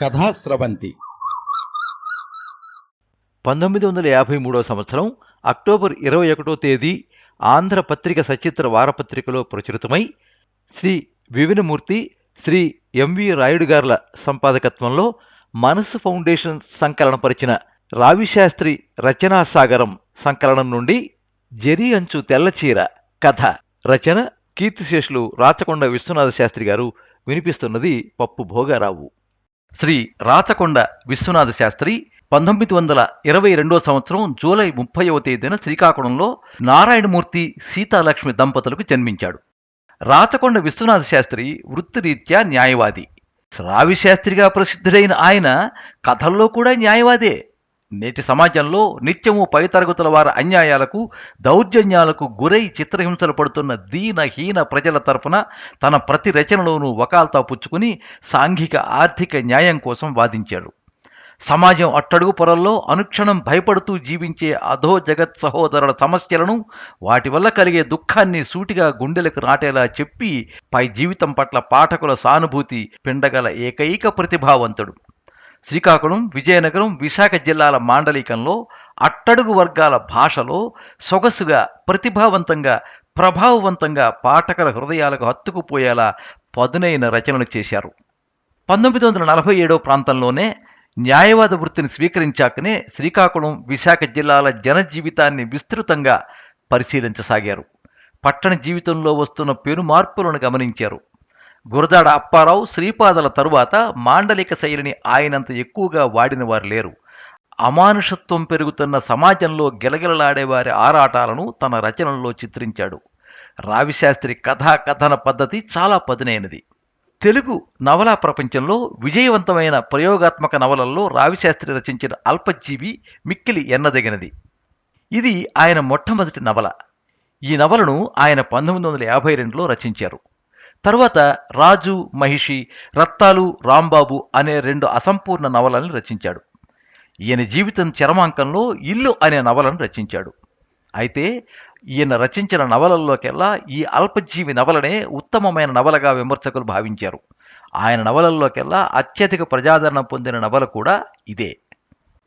కథాస్రవంతి పంతొమ్మిది వందల యాభై మూడో సంవత్సరం అక్టోబర్ ఇరవై ఒకటో తేదీ ఆంధ్ర పత్రిక సచిత్ర వారపత్రికలో ప్రచురితమై శ్రీ వివినమూర్తి శ్రీ ఎంవి రాయుడు గార్ల సంపాదకత్వంలో మనసు ఫౌండేషన్ సంకలనపరిచిన రావిశాస్త్రి రచనా సాగరం సంకలనం నుండి జరి అంచు తెల్లచీర కథ. రచన కీర్తిశేషులు రాచకొండ విశ్వనాథ శాస్త్రి గారు వినిపిస్తున్నది పప్పు భోగారావు. శ్రీ రాచకొండ విశ్వనాథ శాస్త్రి పంతొమ్మిది వందల ఇరవై రెండో సంవత్సరం జూలై ముప్పైవ తేదీన శ్రీకాకుళంలో నారాయణమూర్తి సీతాలక్ష్మి దంపతులకు జన్మించాడు. రాచకొండ విశ్వనాథ శాస్త్రి వృత్తిరీత్యా న్యాయవాది. శ్రావిశాస్త్రిగా ప్రసిద్ధుడైన ఆయన కథల్లో కూడా న్యాయవాదే. నేటి సమాజంలో నిత్యము పై తరగతుల వారి అన్యాయాలకు దౌర్జన్యాలకు గురై చిత్రహింసలు పడుతున్న దీనహీన ప్రజల తరఫున తన ప్రతి రచనలోనూ వకాల్తా పుచ్చుకుని సాంఘిక ఆర్థిక న్యాయం కోసం వాదించాడు. సమాజం అట్టడుగు పొరల్లో అనుక్షణం భయపడుతూ జీవించే అధో జగత్ సహోదరుల సమస్యలను వాటి వల్ల కలిగే దుఃఖాన్ని సూటిగా గుండెలకు నాటేలా చెప్పి పై జీవితం పట్ల పాఠకుల సానుభూతి పిండగల ఏకైక ప్రతిభావంతుడు. శ్రీకాకుళం విజయనగరం విశాఖ జిల్లాల మాండలికంలో అట్టడుగు వర్గాల భాషలో సొగసుగా ప్రతిభావంతంగా ప్రభావవంతంగా పాఠకుల హృదయాలకు హత్తుకుపోయేలా పదునైన రచనలు చేశారు. పంతొమ్మిది వందల నలభై ఏడో ప్రాంతంలోనే న్యాయవాద వృత్తిని స్వీకరించాకనే శ్రీకాకుళం విశాఖ జిల్లాల జనజీవితాన్ని విస్తృతంగా పరిశీలించసాగారు. పట్టణ జీవితంలో వస్తున్న పెను మార్పులను గమనించారు. గురజాడ అప్పారావు శ్రీపాదల తరువాత మాండలిక శైలిని ఆయనంత ఎక్కువగా వాడిన వారు లేరు. అమానుషత్వం పెరుగుతున్న సమాజంలో గిలగిలలాడేవారి ఆరాటాలను తన రచనల్లో చిత్రించాడు. రావిశాస్త్రి కథా కథన పద్ధతి చాలా పదునైనది. తెలుగు నవలా ప్రపంచంలో విజయవంతమైన ప్రయోగాత్మక నవలల్లో రావిశాస్త్రి రచించిన అల్పజీవి మిక్కిలి ఎన్నదగినది. ఇది ఆయన మొట్టమొదటి నవల. ఈ నవలను ఆయన పంతొమ్మిది వందల యాభై రెండులో రచించారు. తరువాత రాజు మహిషి రత్తాలు రాంబాబు అనే రెండు అసంపూర్ణ నవలను రచించాడు. ఈయన జీవితం చరమాంకంలో ఇల్లు అనే నవలను రచించాడు. అయితే ఈయన రచించిన నవలల్లోకెల్లా ఈ అల్పజీవి నవలనే ఉత్తమమైన నవలగా విమర్శకులు భావించారు. ఆయన నవలల్లోకెల్లా అత్యధిక ప్రజాదరణ పొందిన నవల కూడా ఇదే.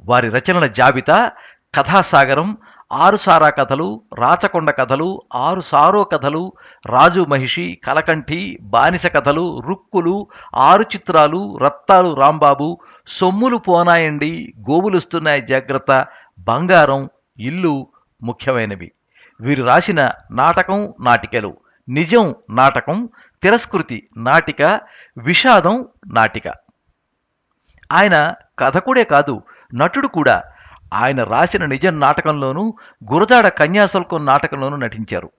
వారి రచనల జాబితా కథాసాగరం ఆరు సారా కథలు రాచకొండ కథలు ఆరు సారో కథలు రాజు మహిషి కలకంఠి బానిస కథలు రుక్కులు ఆరు చిత్రాలు రత్తాలు రాంబాబు సొమ్ములు పోనాయండి గోవులుస్తున్నాయి జాగ్రత్త బంగారం ఇల్లు ముఖ్యమైనవి. వీరు రాసిన నాటకం నాటికలు నిజం నాటకం తిరస్కృతి నాటిక విషాదం నాటిక. ఆయన కథకుడే కాదు నటుడు కూడా ఆయన రాసిన నిజం నాటకంలోనూ గురజాడ కన్యాశుల్కం నాటకంలోనూ నటించారు.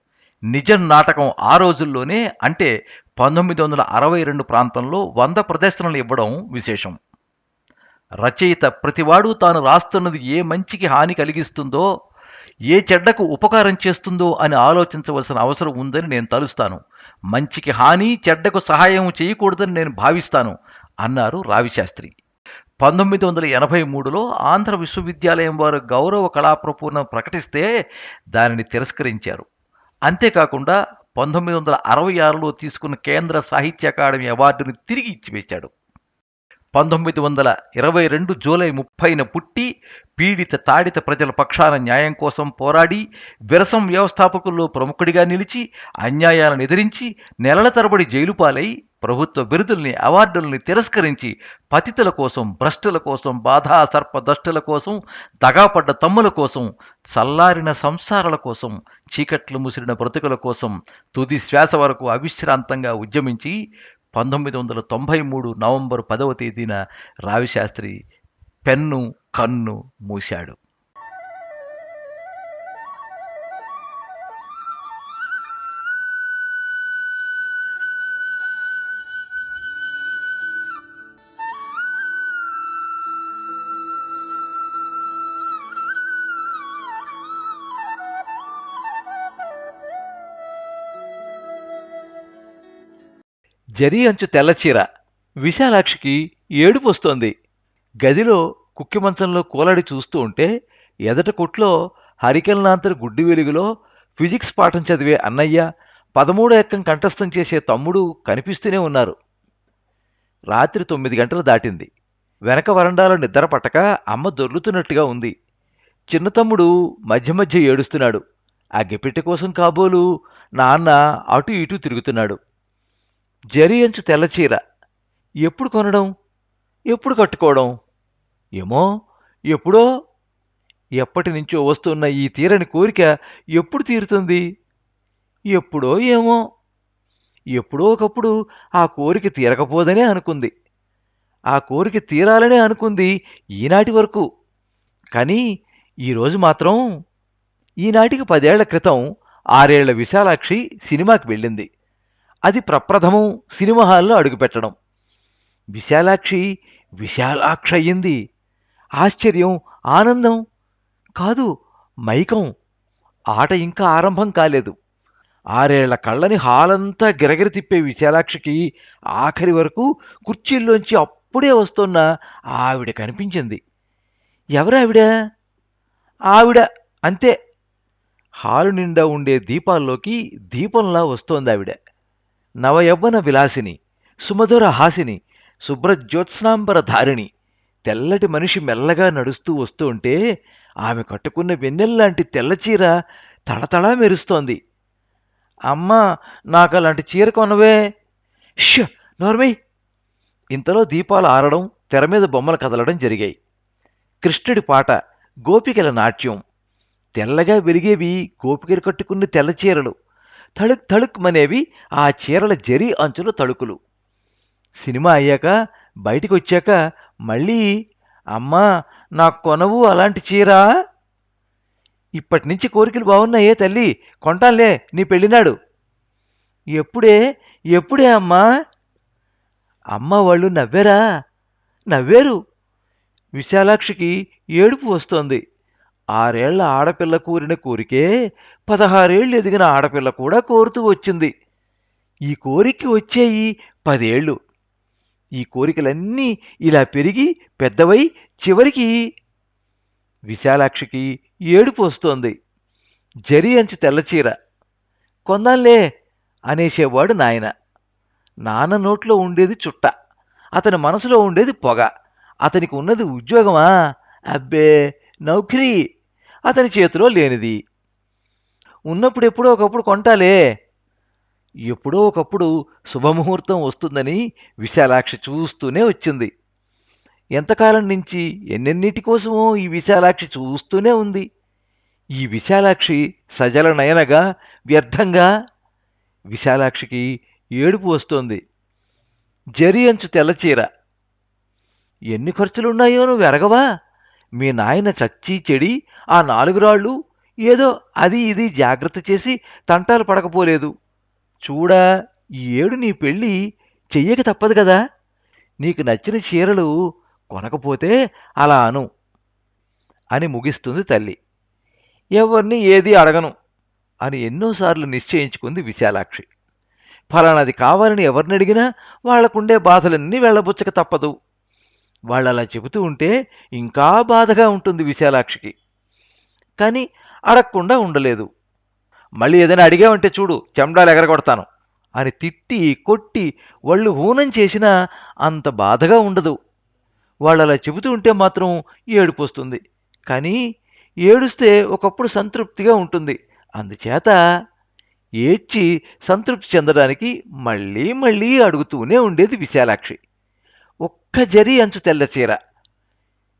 నిజం నాటకం ఆ రోజుల్లోనే అంటే పంతొమ్మిది వందల అరవై రెండు ప్రాంతంలో వంద ప్రదర్శనలు ఇవ్వడం విశేషం. రచయిత ప్రతివాడు తాను రాస్తున్నది ఏ మంచికి హాని కలిగిస్తుందో ఏ చెడ్డకు ఉపకారం చేస్తుందో అని ఆలోచించవలసిన అవసరం ఉందని నేను తలుస్తాను. మంచికి హాని చెడ్డకు సహాయం చేయకూడదని నేను భావిస్తాను అన్నారు రావిశాస్త్రి. పంతొమ్మిది వందల ఎనభై మూడులో ఆంధ్ర విశ్వవిద్యాలయం వారు గౌరవ కళాప్రపూర్ణం ప్రకటిస్తే దానిని తిరస్కరించారు. అంతేకాకుండా పంతొమ్మిది వందల అరవై ఆరులో తీసుకున్న కేంద్ర సాహిత్య అకాడమీ అవార్డును తిరిగి ఇచ్చివేశాడు. పంతొమ్మిది వందల ఇరవై రెండు జూలై ముప్పైన పుట్టి పీడిత తాడిత ప్రజల పక్షాన న్యాయం కోసం పోరాడి విరసం వ్యవస్థాపకుల్లో ప్రముఖుడిగా నిలిచి అన్యాయాలను ఎదిరించి నెలల తరబడి జైలుపాలై ప్రభుత్వ బిరుదుల్ని అవార్డుల్ని తిరస్కరించి పతితుల కోసం భ్రష్టుల కోసం బాధా సర్ప దష్టుల కోసం దగాపడ్డ తమ్ముల కోసం చల్లారిన సంసారాల కోసం చీకట్లు ముసిరిన బ్రతుకుల కోసం తుది శ్వాస వరకు అవిశ్రాంతంగా ఉద్యమించి పంతొమ్మిది వందల తొంభై మూడు నవంబర్ పదవ తేదీన రావిశాస్త్రి పెన్ను కన్ను మూశాడు. జరీ అంచు తెల్లచీర విశాలాక్షికి ఏడుపు వస్తోంది. గదిలో కుక్కి మంచంలో కూలడి చూస్తూ ఉంటే ఎదట కొట్లో హరికల్నాంతర్ గుడ్డి వెలుగులో ఫిజిక్స్ పాఠం చదివే అన్నయ్య పదమూడో ఎక్కం కంఠస్థం చేసే తమ్ముడు కనిపిస్తూనే ఉన్నారు. రాత్రి తొమ్మిది గంటలు దాటింది. వెనక వరండాలో నిద్ర పట్టక అమ్మ దొర్లుతున్నట్టుగా ఉంది. చిన్న తమ్ముడు మధ్య మధ్య ఏడుస్తున్నాడు. ఆ అగ్గిపెట్టె కోసం కాబోలు నాన్న అటు ఇటు తిరుగుతున్నాడు. జరి అంచు తెల్లచీర ఎప్పుడు కొనడం? ఎప్పుడు కట్టుకోవడం? ఏమో ఎప్పుడో? ఎప్పటి నుంచో వస్తున్న ఈ తీరని కోరిక ఎప్పుడు తీరుతుంది? ఎప్పుడో ఏమో. ఎప్పుడో ఒకప్పుడు ఆ కోరిక తీరకపోదనే అనుకుంది. ఆ కోరిక తీరాలనే అనుకుంది ఈనాటి వరకు. కానీ ఈరోజు మాత్రం ఈనాటికి పదేళ్ళ క్రితం ఆరేళ్ళ విశాలాక్షి సినిమాకి వెళ్ళింది. అది ప్రప్రథమం సినిమా హాల్లో అడుగుపెట్టడం. విశాలాక్షి విశాలాక్ష అయ్యింది ఆశ్చర్యం ఆనందం కాదు మైకం. ఆట ఇంకా ఆరంభం కాలేదు. ఆరేళ్ళ కళ్ళని హాలంతా గిరగిర తిప్పే విశాలాక్షికి ఆఖరి వరకు కుర్చీల్లోంచి అప్పుడే వస్తున్న ఆవిడ కనిపించింది. ఎవరావిడ? ఆవిడ అంతే. హాలు నిండా ఉండే దీపాల్లోకి దీపంలా వస్తోంది ఆవిడ నవయవ్వన విలాసిని సుమధుర హాసిని శుభ్రజ్యోత్స్నాంబర ధారిణి. తెల్లటి మనిషి మెల్లగా నడుస్తూ వస్తూ ఉంటే ఆమె కట్టుకున్న వెన్నెల్లాంటి తెల్లచీర తడతడా తళతళా మెరుస్తోంది. అమ్మా నాకు అలాంటి చీర కొనవే. ష్ నోర్మై. ఇంతలో దీపాలు ఆరడం తెర మీద బొమ్మలు కదలడం జరిగాయి. కృష్ణుడి పాట గోపికల నాట్యం. తెల్లగా వెలిగేవి గోపికలు కట్టుకున్న తెల్ల చీరలు. తళుక్ తళుక్ మనేవి ఆ చీరల జరి అంచుల తళుకులు. సినిమా అయ్యాక బయటికి వచ్చాక మళ్ళీ అమ్మా నా కొనవు అలాంటి చీర? ఇప్పటి నుంచి కోరికలు బాగున్నాయే తల్లి కొంటానులే నీ పెళ్ళినాడు. ఎప్పుడే ఎప్పుడే అమ్మా? అమ్మ వాళ్ళు నవ్వారా? నవ్వారు. విశాలాక్షికి ఏడుపు వస్తోంది. ఆరేళ్ళ ఆడపిల్ల కోరిన కోరికే పదహారేళ్ళు ఎదిగిన ఆడపిల్ల కూడా కోరుతూ వచ్చింది. ఈ కోరిక వచ్చేయి పదేళ్ళు. ఈ కోరికలన్నీ ఇలా పెరిగి పెద్దవై చివరికి విశాలాక్షికి ఏడుపు వస్తోంది. జరి అంచు తెల్లచీర కొందాంలే అనేసేవాడు నాయన. నాన్న నోట్లో ఉండేది చుట్ట. అతని మనసులో ఉండేది పొగ. అతనికి ఉన్నది ఉద్యోగమా? అబ్బే నౌకరీ! అతని చేతిలో లేనిది. ఉన్నప్పుడు ఎప్పుడో ఒకప్పుడు కొంటాలే. ఎప్పుడో ఒకప్పుడు శుభముహూర్తం వస్తుందని విశాలాక్షి చూస్తూనే వచ్చింది. ఎంతకాలం నుంచి ఎన్నెన్నిటి కోసమో ఈ విశాలాక్షి చూస్తూనే ఉంది. ఈ విశాలాక్షి సజల నయనగా వ్యర్థంగా విశాలాక్షికి ఏడుపు వస్తోంది. జరి అంచు తెల్లచీర ఎన్ని ఖర్చులున్నాయో నువ్వు ఎరగవా మీ నాయన చచ్చి చెడి ఆ నాలుగు రాళ్ళు ఏదో అది ఇది జాగ్రత్త చేసి తంటాలు పడకపోలేదు. చూడా ఈ ఏడు నీ పెళ్ళి చెయ్యక తప్పదు కదా. నీకు నచ్చిన చీరలు కొనకపోతే అలా అను అని ముగిస్తుంది తల్లి. ఎవరిని ఏది అడగను అని ఎన్నోసార్లు నిశ్చయించుకుంది విశాలాక్షి. ఫలానాది కావాలని ఎవరిని అడిగినా వాళ్ళకుండే బాధలన్నీ వెళ్ళబుచ్చక తప్పదు. వాళ్ళు అలా చెబుతూ ఉంటే ఇంకా బాధగా ఉంటుంది విశాలాక్షికి. కానీ అడగకుండా ఉండలేదు. మళ్ళీ ఏదైనా అడిగావంటే చూడు చెండాలు ఎగరగొడతాను అని తిట్టి కొట్టి వాళ్ళు హూనం చేసినా అంత బాధగా ఉండదు. వాళ్ళు అలా చెబుతూ ఉంటే మాత్రం ఏడుపు వస్తుంది కానీ ఏడుస్తే ఒకప్పుడు సంతృప్తిగా ఉంటుంది. అందుచేత ఏడ్చి సంతృప్తి చెందడానికి మళ్ళీ మళ్ళీ అడుగుతూనే ఉండేది విశాలాక్షి. ఒక్క జరి అంచు తెల్ల చీర.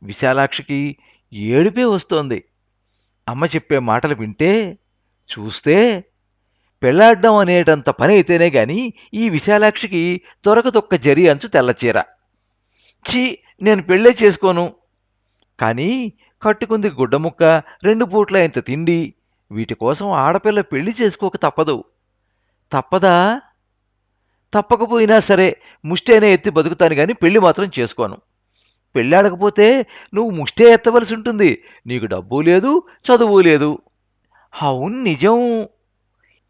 విశాలాక్షికి ఏడుపే వస్తోంది. అమ్మ చెప్పే మాటలు వింటే చూస్తే పెళ్ళాడడం అనేటంత పని అయితేనే గాని ఈ విశాలాక్షికి తొరకతొక్క జరి అంచు తెల్లచీర ఛీ నేను పెళ్ళే చేసుకోను. కానీ కట్టుకుంది గుడ్డ ముక్క రెండు పూట్ల ఇంత తిండి వీటి కోసం ఆడపిల్ల పెళ్ళి చేసుకోక తప్పదు. తప్పదా? తప్పకపోయినా సరే ముష్టైనా ఎత్తి బతుకుతాను కానీ పెళ్ళి మాత్రం చేసుకోను. పెళ్ళాడకపోతే నువ్వు ముష్టే ఎత్తవలసి ఉంటుంది. నీకు డబ్బు లేదు చదువు లేదు. అవును నిజం.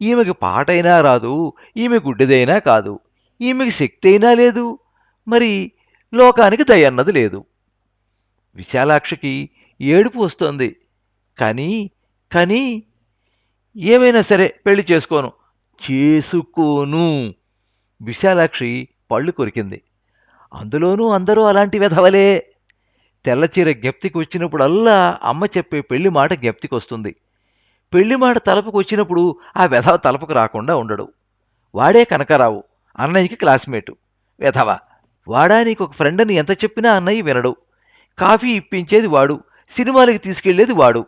ఈమెకి పాటైనా రాదు ఈమె గుడ్డిదైనా కాదు ఈమెకి శక్తి అయినా లేదు మరి లోకానికి దయన్నది లేదు. విశాలాక్షికి ఏడుపు వస్తోంది. కానీ కానీ ఏమైనా సరే పెళ్ళి చేసుకోను. చేసుకోను. విశాలాక్షి పళ్ళు కొరికింది. అందులోనూ అందరూ అలాంటి వెధవలే. తెల్లచీర జ్ఞప్తికి వచ్చినప్పుడల్లా అమ్మ చెప్పే పెళ్ళి మాట జ్ఞప్తికి వస్తుంది పెళ్ళి మాట తలపుకు వచ్చినప్పుడు ఆ వెధవ తలపుకు రాకుండా ఉండడు. వాడే కనకరావు అన్నయ్యకి క్లాస్మేటు. వెధవ వాడా నీకు ఒక ఫ్రెండ్ అని ఎంత చెప్పినా అన్నయ్య వినడు. కాఫీ ఇప్పించేది వాడు సినిమాలకి తీసుకెళ్ళేది వాడు.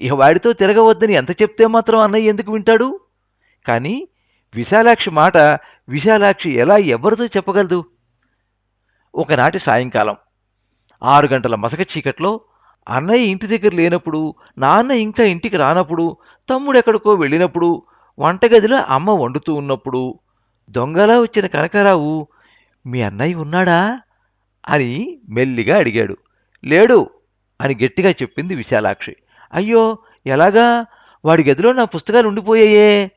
ఇక వాడితో తిరగవద్దని ఎంత చెప్తే మాత్రం అన్నయ్య ఎందుకు వింటాడు? కానీ విశాలాక్షి మాట విశాలాక్షి ఎలా ఎవరితో చెప్పగలదు? ఒకనాటి సాయంకాలం ఆరు గంటల మసక చీకట్లో అన్నయ్య ఇంటి దగ్గర లేనప్పుడు నాన్న ఇంకా ఇంటికి రానప్పుడు తమ్ముడు ఎక్కడికో వెళ్ళినప్పుడు వంటగదిలో అమ్మ వండుతూ ఉన్నప్పుడు దొంగలా వచ్చిన కనకరావు మీ అన్నయ్య ఉన్నాడా? అని మెల్లిగా అడిగాడు. లేడు అని గట్టిగా చెప్పింది విశాలాక్షి. అయ్యో ఎలాగా? వాడి గదిలో నా పుస్తకాలు ఉండిపోయాయే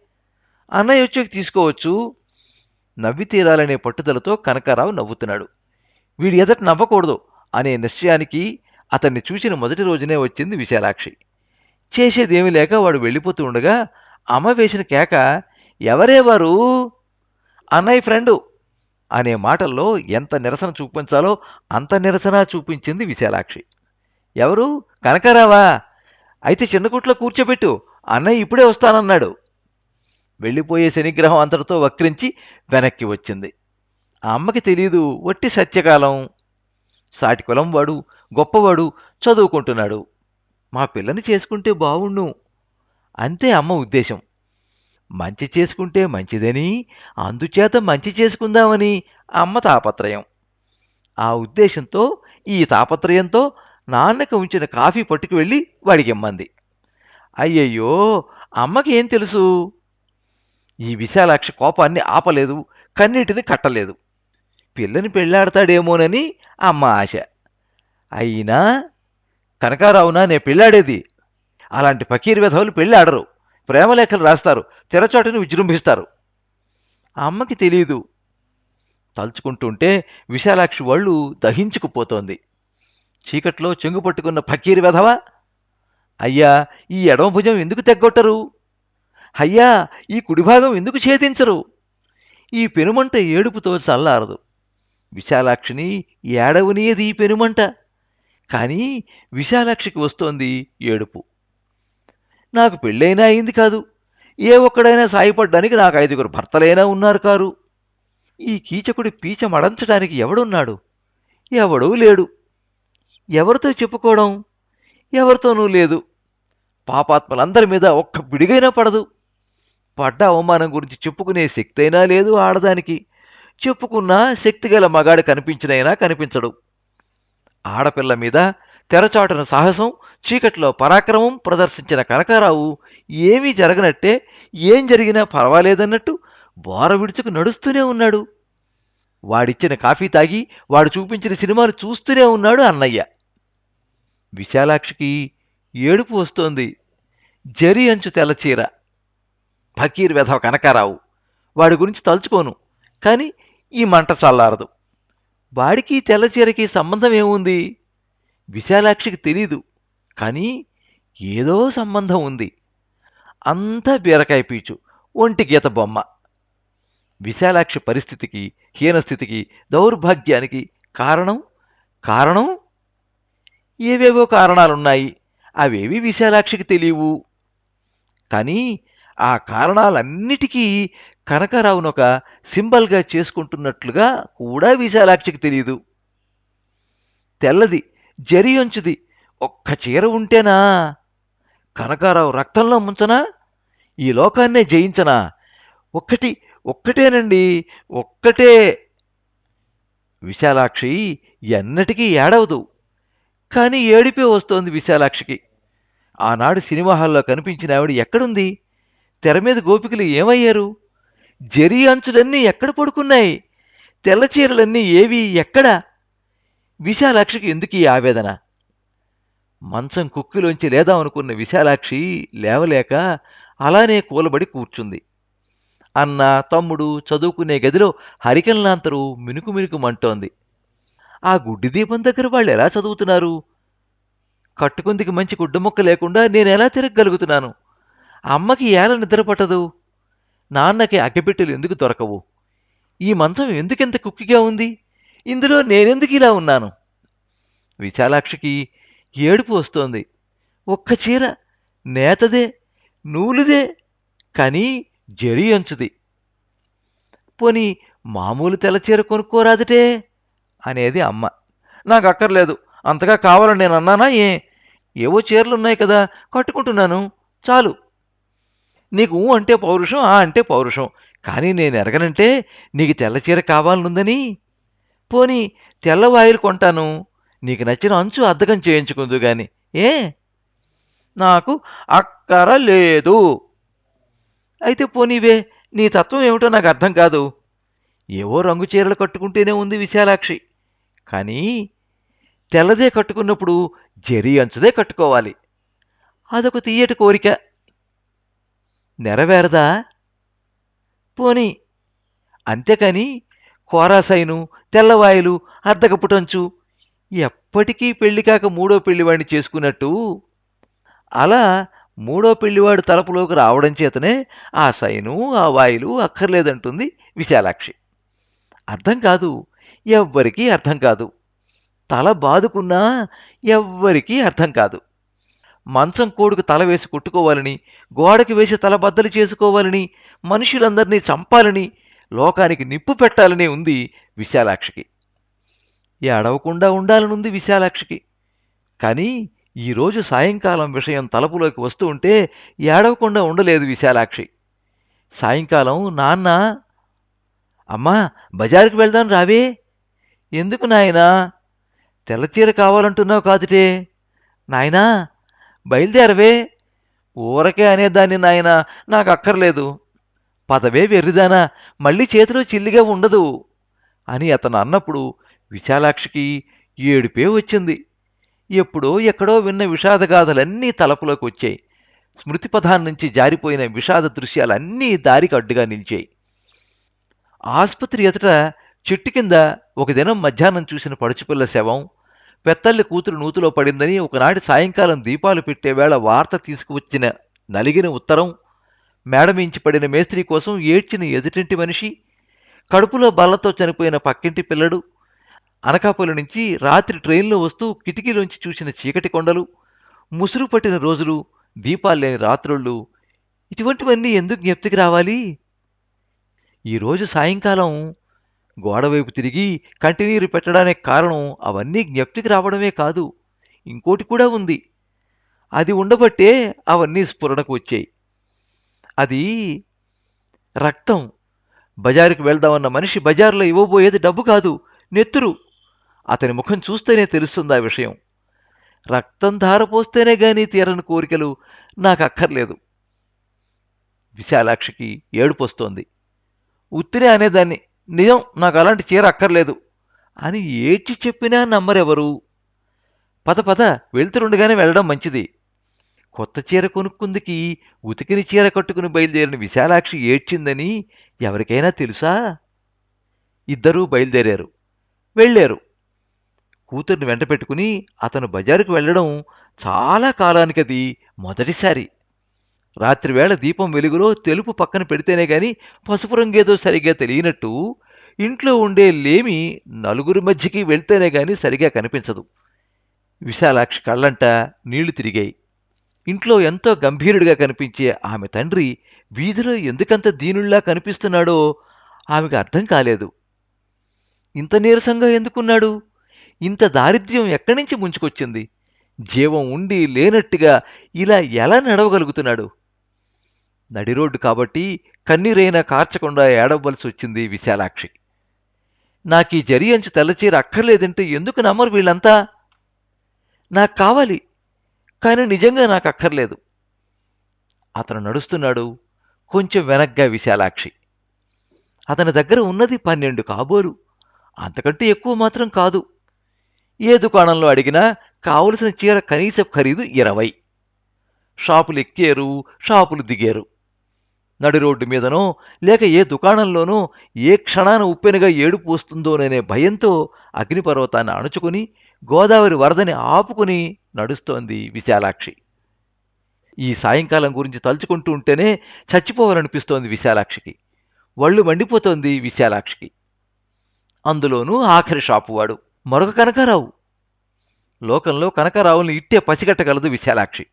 అన్నయ్య వచ్చి తీసుకోవచ్చు. నవ్వి తీరాలనే పట్టుదలతో కనకారావు నవ్వుతున్నాడు. వీడి ఎదట నవ్వకూడదు అనే నిశ్చయానికి అతన్ని చూసిన మొదటి రోజునే వచ్చింది విశాలాక్షి. చేసేదేమీ లేక వాడు వెళ్ళిపోతూ ఉండగా అమ్మ వేసిన కేక ఎవరే వారు? అన్నయ్య ఫ్రెండు! అనే మాటల్లో ఎంత నిరసన చూపించాలో అంత నిరసన చూపించింది విశాలాక్షి. ఎవరు? కనకారావా? అయితే చిన్నకుట్లో కూర్చోబెట్టు అన్నయ్య ఇప్పుడే వస్తానన్నాడు. వెళ్ళిపోయే శనిగ్రహం అంతటితో వక్రించి వెనక్కి వచ్చింది. ఆ అమ్మకి తెలియదు వట్టి సత్యకాలం. సాటి కులం వాడు గొప్పవాడు చదువుకుంటున్నాడు. మా పిల్లని చేసుకుంటే బావుణ్ణు అంతే అమ్మ ఉద్దేశం. మంచి చేసుకుంటే మంచిదని అందుచేత మంచి చేసుకుందామని అమ్మ తాపత్రయం. ఆ ఉద్దేశంతో ఈ తాపత్రయంతో నాన్నకి ఉంచిన కాఫీ పట్టుకు వెళ్ళి వాడికి ఇమ్మంది అయ్యయ్యో అమ్మకి ఏం తెలుసు? ఈ విశాలాక్షి కోపాన్ని ఆపలేదు కన్నీటిని కట్టలేదు. పిల్లని పెళ్ళాడతాడేమోనని అమ్మ ఆశ. అయినా కనకారావునా నే పెళ్ళాడేది అలాంటి ఫకీర్ వెధవులు పెళ్ళాడరు ప్రేమలేఖలు రాస్తారు. తెరచాటును విజృంభిస్తారు. ఆ అమ్మకి తెలియదు తలుచుకుంటుంటే విశాలాక్షి వాళ్ళు దహించుకుపోతోంది. చీకట్లో చెంగు పట్టుకున్న ఫకీర్ వెధవ అయ్యా ఈ ఎడమ భుజం ఎందుకు తెగ్గొట్టరు? అయ్యా ఈ కుడిభాగం ఎందుకు ఛేదించరు? ఈ పెనుమంట ఏడుపుతో చల్లారదు. విశాలాక్షిని ఏడవనియది ఈ పెనుమంట. కానీ విశాలాక్షికి వస్తోంది ఏడుపు. నాకు పెళ్ళైనా అయింది కాదు. ఏ ఒక్కడైనా సాయపడ్డానికి నాకు ఐదుగురు భర్తలైనా ఉన్నారు కారు. ఈ కీచకుడి పీచ మడంచడానికి ఎవడున్నాడు? ఎవడూ లేడు. ఎవరితో చెప్పుకోవడం? ఎవరితోనూ లేదు. పాపాత్మలందరి మీద ఒక్క బిడిగైనా పడదు. పడ్డ అవమానం గురించి చెప్పుకునే శక్తి అయినా లేదు ఆడదానికి. చెప్పుకున్నా శక్తి గల మగాడు కనిపించినైనా కనిపించడు. ఆడపిల్ల మీద తెరచాటున సాహసం చీకట్లో పరాక్రమం ప్రదర్శించిన కనకారావు ఏమీ జరగనట్టే ఏం జరిగినా పర్వాలేదన్నట్టు బోర విడుచుకు నడుస్తూనే ఉన్నాడు. వాడిచ్చిన కాఫీ తాగి వాడు చూపించిన సినిమాలు చూస్తూనే ఉన్నాడు అన్నయ్య. విశాలాక్షికి ఏడుపు వస్తోంది. జరి అంచు తెల్లచీర ఫకీర్ వెధవ కనకారావు. వాడి గురించి తలుచుకోను కానీ ఈ మంట చల్లారదు. వాడికి తెల్లచీరకి సంబంధం ఏముంది? విశాలాక్షికి తెలీదు కానీ ఏదో సంబంధం ఉంది. అంతా బీరకాయ పీచు ఒంటి గీత బొమ్మ. విశాలాక్షి పరిస్థితికి హీనస్థితికి దౌర్భాగ్యానికి కారణం కారణం? ఏవేవో కారణాలున్నాయి అవేవి విశాలాక్షికి తెలియవు. కానీ ఆ కారణాలన్నిటికీ కనకరావును ఒక సింబల్గా చేసుకుంటున్నట్లుగా కూడా విశాలాక్షికి తెలియదు తెల్లది జరి అంచుది ఒక్క చీర ఉంటేనా? కనకారావు రక్తంలో ముంచనా? ఈ లోకాన్నే జయించనా? ఒక్కటి ఒక్కటేనండి ఒక్కటే. విశాలాక్షి ఎన్నటికీ ఏడవదు. కానీ ఏడిపే వస్తోంది విశాలాక్షికి. ఆనాడు సినిమా హాల్లో కనిపించిన ఆవిడ ఎక్కడుంది? తెర మీద గోపికలు ఏమయ్యారు? జరి అంచులన్నీ ఎక్కడ పడుకున్నాయి? తెల్ల చీరలన్నీ ఏవి? ఎక్కడ? విశాలాక్షికి ఎందుకు ఈ ఆవేదన? మంచం కుక్కిలోంచి లేదామనుకున్న విశాలాక్షి లేవలేక అలానే కూలబడి కూర్చుంది. అన్న తమ్ముడు చదువుకునే గదిలో హరికల్లాంతరు మినుకు మినుకుమంటోంది ఆ గుడ్డి దీపం దగ్గర వాళ్ళు ఎలా చదువుతున్నారు? కట్టుకుందికి మంచి గుడ్డ ముక్క లేకుండా నేను ఎలా తిరగగలుగుతున్నాను? అమ్మకి ఏల నిద్ర పట్టదు? నాన్నకి అగ్గిపెట్టెలు ఎందుకు దొరకవు? ఈ మంచం ఎందుకెంత కుక్కిగా ఉంది? ఇందులో నేనెందుకు ఇలా ఉన్నాను? విశాలాక్షికి ఏడుపు వస్తోంది. ఒక్క చీర నేతదే నూలుదే కానీ జరి అంచుది. పోని మామూలు తెల్ల చీర కొనుక్కోరాదుటే? అనేది అమ్మ. నాకు అక్కర్లేదు అంతగా కావాలని నేను అన్నానా ఏ? ఏవో చీరలు ఉన్నాయి కదా కట్టుకుంటున్నాను. చాలు. నీకు ఊ అంటే పౌరుషం ఆ అంటే పౌరుషం. కానీ నేను ఎరగనంటే నీకు తెల్ల చీర కావాలనుందని. పోని తెల్లవాయిలు కొంటాను. నీకు నచ్చిన అంచు అద్దకం చేయించుకుందు గాని. ఏ? నాకు అక్కర లేదు. అయితే పోనీవే నీ తత్వం ఏమిటో నాకు అర్థం కాదు. ఏవో రంగు చీరలు కట్టుకుంటేనే ఉంది విశాలాక్షి. కానీ తెల్లదే కట్టుకున్నప్పుడు జరీ అంచుదే కట్టుకోవాలి. అదొక తీయటి కోరిక. నెరవేరదా? పోని అంతేకాని కోరాసైను తెల్లవాయలు అర్ధకపుటంచు ఎప్పటికీ పెళ్ళి కాక మూడో పెళ్ళివాడిని చేసుకున్నట్టు అలా మూడో పెళ్ళివాడు తలపులోకి రావడం చేతనే ఆ సైను ఆ వాయులు అక్కర్లేదంటుంది విశాలాక్షి. అర్థం కాదు ఎవ్వరికీ అర్థం కాదు. తల బాదుకున్నా ఎవ్వరికీ అర్థం కాదు. మంచం కోడుకు తల వేసి కుట్టుకోవాలని గోడకి వేసి తలబద్దలు చేసుకోవాలని మనుషులందరినీ చంపాలని లోకానికి నిప్పు పెట్టాలని ఉంది విశాలాక్షికి. ఏడవకుండా ఉండాలనుంది విశాలాక్షికి. కానీ ఈరోజు సాయంకాలం విషయం తలపులోకి వస్తూ ఉంటే ఏడవకుండా ఉండలేదు విశాలాక్షి. సాయంకాలం నాన్న అమ్మా బజారుకి వెళ్దాం రావే. ఎందుకు నాయనా? తెల్లచీర కావాలంటున్నావు కాదుటే. నాయనా బయలుదేరవే. ఊరకే అనేదాన్ని నాయన నాకు అక్కర్లేదు పదవే వెర్రిదానా మళ్ళీ చేతిలో చిల్లిగా ఉండదు అని అతను అన్నప్పుడు విశాలాక్షికి ఏడుపే వచ్చింది. ఎప్పుడో ఎక్కడో విన్న విషాదగాథలన్నీ తలపులోకి వచ్చాయి స్మృతి నుంచి జారిపోయిన విషాద దృశ్యాలన్నీ దారికి అడ్డుగా నిలిచాయి. ఆసుపత్రి ఎదుట చెట్టు కింద ఒక దినం మధ్యాహ్నం చూసిన పడుచుపిల్ల శవం పెత్తల్లి కూతురు నూతులో పడిందని ఒకనాటి సాయంకాలం దీపాలు పెట్టే వేళ వార్త తీసుకువచ్చిన నలిగిన ఉత్తరం మేడమించి పడిన మేస్త్రి కోసం ఏడ్చిన ఎదుటింటి మనిషి కడుపులో బల్లతో చనిపోయిన పక్కింటి పిల్లడు అనకాపల్లి నుంచి రాత్రి ట్రైన్లో వస్తూ కిటికీలోంచి చూసిన చీకటి కొండలు ముసురు పట్టిన రోజులు దీపాలు లేని రాత్రుళ్ళు ఇటువంటివన్నీ ఎందుకు జ్ఞప్తికి రావాలి? ఈరోజు సాయంకాలం గోడవైపు తిరిగి కంటినీరు పెట్టడానికి కారణం అవన్నీ జ్ఞప్తికి రావడమే కాదు. ఇంకోటి కూడా ఉంది. అది ఉండబట్టే అవన్నీ స్ఫురణకు వచ్చాయి. అది రక్తం. బజారుకు వెళ్దామన్న మనిషి బజారులో ఇవ్వబోయేది డబ్బు కాదు నెత్తురు. అతని ముఖం చూస్తేనే తెలుస్తుంది ఆ విషయం. రక్తం ధారపోస్తేనే గాని తీరని కోరికలు నాకు అక్కర్లేదు విశాలాక్షికి ఏడుపొస్తోంది. ఉత్తిరే అనేదాన్ని. నిజం నాకు అలాంటి చీర అక్కర్లేదు అని ఏడ్చి చెప్పినా నమ్మరెవరు? పద పద వెళ్తురుండగానే వెళ్ళడం మంచిది. కొత్త చీర కొనుక్కుందికి ఉతికిన చీర కట్టుకుని బయలుదేరిన విశాలాక్షి ఏడ్చిందని ఎవరికైనా తెలుసా? ఇద్దరూ బయలుదేరారు. వెళ్ళారు. కూతుర్ని వెంట పెట్టుకుని అతను బజారుకు వెళ్ళడం చాలా కాలానికది మొదటిసారి. రాత్రివేళ దీపం వెలుగులో తెలుపు పక్కన పెడితేనే గాని పసుపు రంగేదో సరిగ్గా తెలియనట్టు ఇంట్లో ఉండే లేమి నలుగురి మధ్యకి వెళ్తేనే గాని సరిగా కనిపించదు. విశాలాక్షి కళ్ళంట నీళ్ళు తిరిగాయి. ఇంట్లో ఎంతో గంభీరుడిగా కనిపించే ఆమె తండ్రి వీధిలో ఎందుకంత దీనుల్లా కనిపిస్తున్నాడో ఆమెకు అర్థం కాలేదు. ఇంత నీరసంగా ఎందుకున్నాడు? ఇంత దారిద్ర్యం ఎక్కడి నుంచి ముంచుకొచ్చింది? జీవం ఉండి లేనట్టుగా ఇలా ఎలా నడవగలుగుతున్నాడు? నడిరోడ్డు కాబట్టి కన్నీరైనా కార్చకుండా ఏడవలసి వచ్చింది విశాలాక్షి. నాకీ జరి అంచు తెల్లచీర అక్కర్లేదంటే ఎందుకు నమ్మరు వీళ్ళంతా? నాకు కావాలి కానీ నిజంగా నాకు అక్కర్లేదు. అతను నడుస్తున్నాడు కొంచెం వెనగ్గా విశాలాక్షి. అతని దగ్గర ఉన్నది పన్నెండు కాబోలు. అంతకంటే ఎక్కువ మాత్రం కాదు. ఏ దుకాణంలో అడిగినా కావలసిన చీర కనీస ఖరీదు ఇరవై. షాపులు ఎక్కారు షాపులు దిగారు. నడి రోడ్డు మీదనో లేక ఏ దుకాణంలోనో ఏ క్షణాన ఉప్పెనగా ఏడుపు వస్తుందోననే భయంతో అగ్నిపర్వతాన్ని అణుచుకుని గోదావరి వరదని ఆపుకుని నడుస్తోంది విశాలాక్షి. ఈ సాయంకాలం గురించి తలుచుకుంటూ ఉంటేనే చచ్చిపోవాలనిపిస్తోంది విశాలాక్షికి. వళ్ళు మండిపోతోంది విశాలాక్షికి. అందులోనూ ఆఖరి షాపు వాడు మరొక కనకారావు. లోకంలో కనకారావుని ఇట్టే పసిగట్టగలదు విశాలాక్షి.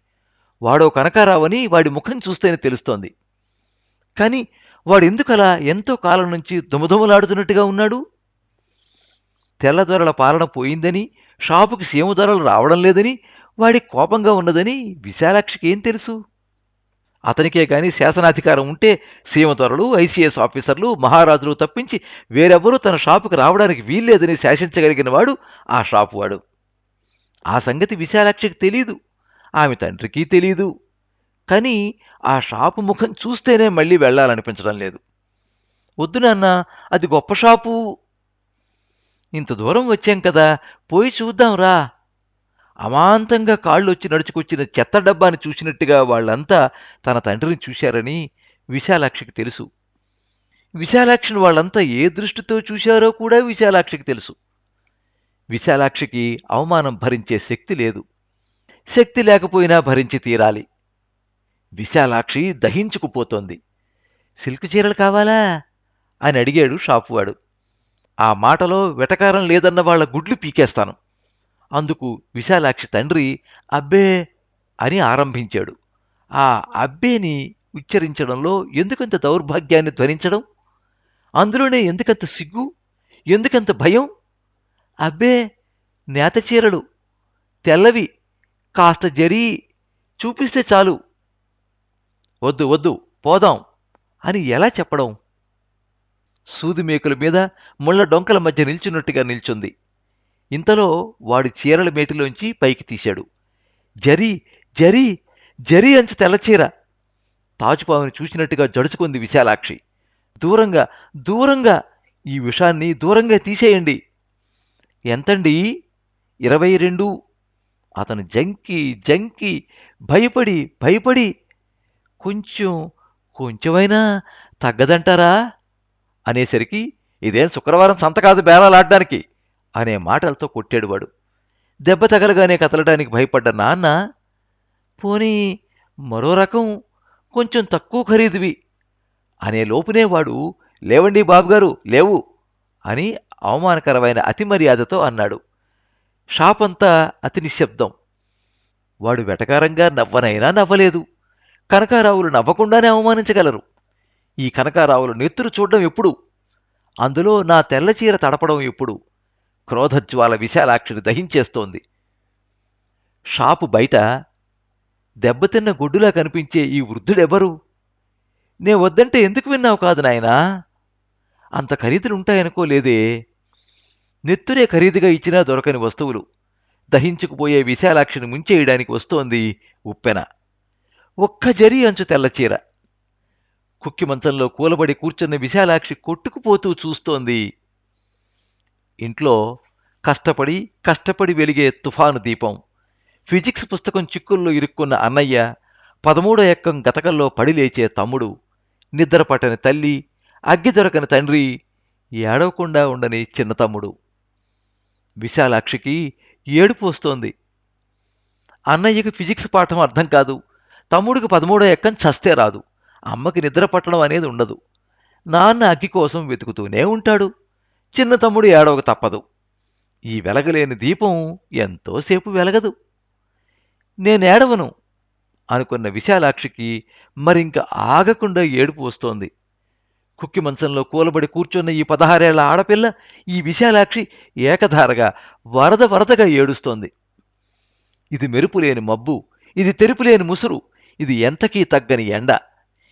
వాడో కనకారావని వాడి ముఖం చూస్తేనే తెలుస్తోంది. కానీ వాడెందుకలా ఎంతో కాలం నుంచి దుమదుమలాడుతున్నట్టుగా ఉన్నాడు? తెల్లదొరల పాలన పోయిందని షాపుకి సీమధరలు రావడం లేదని వాడి కోపంగా ఉన్నదని విశాలాక్షికి ఏం తెలుసు? అతనికే కానీ శాసనాధికారం ఉంటే సీమధరలు ఐసీఎస్ ఆఫీసర్లు మహారాజులు తప్పించి వేరెవరూ తన షాపుకు రావడానికి వీల్లేదని శాసించగలిగిన వాడు ఆ షాపు వాడు ఆ సంగతి విశాలాక్షికి తెలీదు. ఆమె తండ్రికి తెలీదు. కానీ ఆ షాపు ముఖం చూస్తేనే మళ్ళీ వెళ్ళాలనిపించడం లేదు. వద్దు నాన్న అది గొప్ప షాపు. ఇంత దూరం వచ్చాం కదా పోయి చూద్దాంరా. అమాంతంగా అమాంతంగా కాళ్ళొచ్చి నడుచుకొచ్చిన చెత్త డబ్బాని చూసినట్టుగా వాళ్ళంతా తన తండ్రిని చూశారని విశాలాక్షికి తెలుసు. విశాలాక్షిని వాళ్ళంతా ఏ దృష్టితో చూశారో కూడా విశాలాక్షికి తెలుసు. విశాలాక్షికి అవమానం భరించే శక్తి లేదు. శక్తి లేకపోయినా భరించి తీరాలి. విశాలాక్షి దహించుకుపోతోంది. సిల్క్ చీరలు కావాలా? అని అడిగాడు షాపువాడు. ఆ మాటలో వెటకారం లేదన్న వాళ్ళ గుడ్లు పీకేస్తాను. అందుకు విశాలాక్షి తండ్రి అబ్బే అని ఆరంభించాడు. ఆ అబ్బేని ఉచ్చరించడంలో ఎందుకంత దౌర్భాగ్యాన్ని ధ్వనించడం? అందులోనే ఎందుకంత సిగ్గు? ఎందుకంత భయం? అబ్బే నేత చీరలు. తెల్లవి కాస్త జరీ చూపిస్తే చాలు. వద్దు వద్దు పోదాం అని ఎలా చెప్పడం? సూదిమేకుల మీద ముళ్ళ డొంకల మధ్య నిల్చున్నట్టుగా నిల్చుంది. ఇంతలో వాడి చీరల మేటిలోంచి పైకి తీశాడు. జరీ జరీ జరీ అంచు తెల్లచీర తాజుపావుని చూసినట్టుగా జడుచుకుంది విశాలాక్షి. దూరంగా దూరంగా ఈ విషాన్ని దూరంగా తీసేయండి. ఎంతండి? ఇరవై రెండు. అతను జంకి జంకి భయపడి భయపడి కొంచెం కొంచెమైనా తగ్గదంటారా? అనేసరికి ఇదేం శుక్రవారం సంత కాదు బేరాలాడడానికి అనే మాటలతో కొట్టాడు వాడు. దెబ్బ తగలగానే కదలడానికి భయపడ్డ నాన్న పోనీ మరో రకం కొంచెం తక్కువ ఖరీదువి అనే లోపునే వాడు లేవండి బాబుగారు లేవు అని అవమానకరమైన అతి మర్యాదతో అన్నాడు. షాపంతా అతి నిశ్శబ్దం. వాడు వెటకారంగా నవ్వనైనా నవ్వలేదు. కనకారావులు నవ్వకుండానే అవమానించగలరు. ఈ కనకారావులు నెత్తురు చూడడం ఎప్పుడు? అందులో నా తెల్లచీర తడపడం ఎప్పుడు? క్రోధజ్వాల విశాలాక్షిని దహించేస్తోంది. షాపు బయట దెబ్బతిన్న గుడ్డులా కనిపించే ఈ వృద్ధుడెవరు? నే వద్దంటే ఎందుకు విన్నావు కాదు నాయనా? అంత ఖరీదులుంటాయనుకోలేదే. నెత్తురే ఖరీదుగా ఇచ్చినా దొరకని వస్తువులు. దహించుకుపోయే విశాలాక్షిని ముంచేయడానికి వస్తోంది ఉప్పెన. ఒక్క జరి అంచు తెల్లచీర కుక్కి మంచంలో కూలబడి కూర్చున్న విశాలాక్షి కొట్టుకుపోతూ చూస్తోంది. ఇంట్లో కష్టపడి కష్టపడి వెలిగే తుఫాను దీపం. ఫిజిక్స్ పుస్తకం చిక్కుల్లో ఇరుక్కున్న అన్నయ్య పదమూడో ఎక్కం గతకల్లో పడి లేచే తమ్ముడు నిద్రపట్టని తల్లి అగ్గి దొరకని తండ్రి ఏడవకుండా ఉండని చిన్న తమ్ముడు. విశాలాక్షికి ఏడుపు వస్తోంది. అన్నయ్యకి ఫిజిక్స్ పాఠం అర్థం కాదు. తమ్ముడికి పదమూడో ఎక్కం చస్తే రాదు. అమ్మకి నిద్ర పట్టడం అనేది ఉండదు. నాన్న అగ్గి కోసం వెతుకుతూనే ఉంటాడు. చిన్న తమ్ముడు ఏడవక తప్పదు. ఈ వెలగలేని దీపం ఎంతోసేపు వెలగదు. నేనేడవను అనుకున్న విశాలాక్షికి మరింక ఆగకుండా ఏడుపు వస్తోంది. కుక్కి మంచంలో కూలబడి కూర్చున్న ఈ పదహారేళ్ళ ఆడపిల్ల ఈ విశాలాక్షి ఏకధారగా వరద వరదగా ఏడుస్తోంది. ఇది మెరుపులేని మబ్బు ఇది తెరుపులేని ముసురు ఇది ఎంతకీ తగ్గని ఎండ.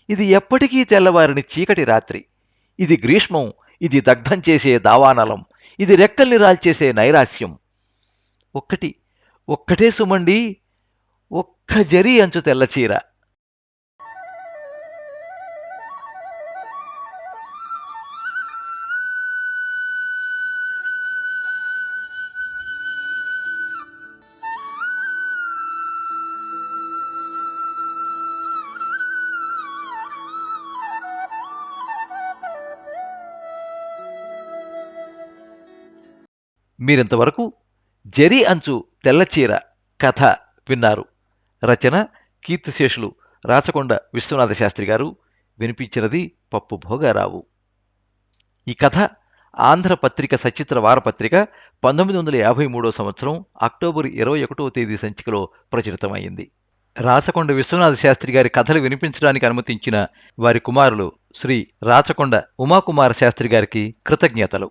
ఇది ఎప్పటికీ తెల్లవారిని చీకటి రాత్రి. ఇది గ్రీష్మం ఇది దగ్ధం చేసే దావానలం ఇది రెక్కల్ని రాల్చేసే నైరాస్యం ఒక్కటి ఒక్కటే సుమండి ఒక్క జరీ అంచు తెల్లచీర మీరింతవరకు జరి అంచు తెల్లచీర కథ విన్నారు. రచన కీర్తిశేషులు రాచకొండ విశ్వనాథ శాస్త్రి గారు వినిపించినది పప్పు భోగారావు. ఈ కథ ఆంధ్రపత్రిక సచిత్ర వారపత్రిక పంతొమ్మిది వందల యాభై మూడో సంవత్సరం అక్టోబర్ ఇరవై ఒకటో తేదీ సంచికలో ప్రచురితమైంది. రాచకొండ విశ్వనాథ శాస్త్రి గారి కథలు వినిపించడానికి అనుమతించిన వారి కుమారులు శ్రీ రాచకొండ ఉమాకుమార శాస్త్రి గారికి కృతజ్ఞతలు.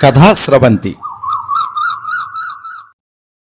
కథా స్రవంతి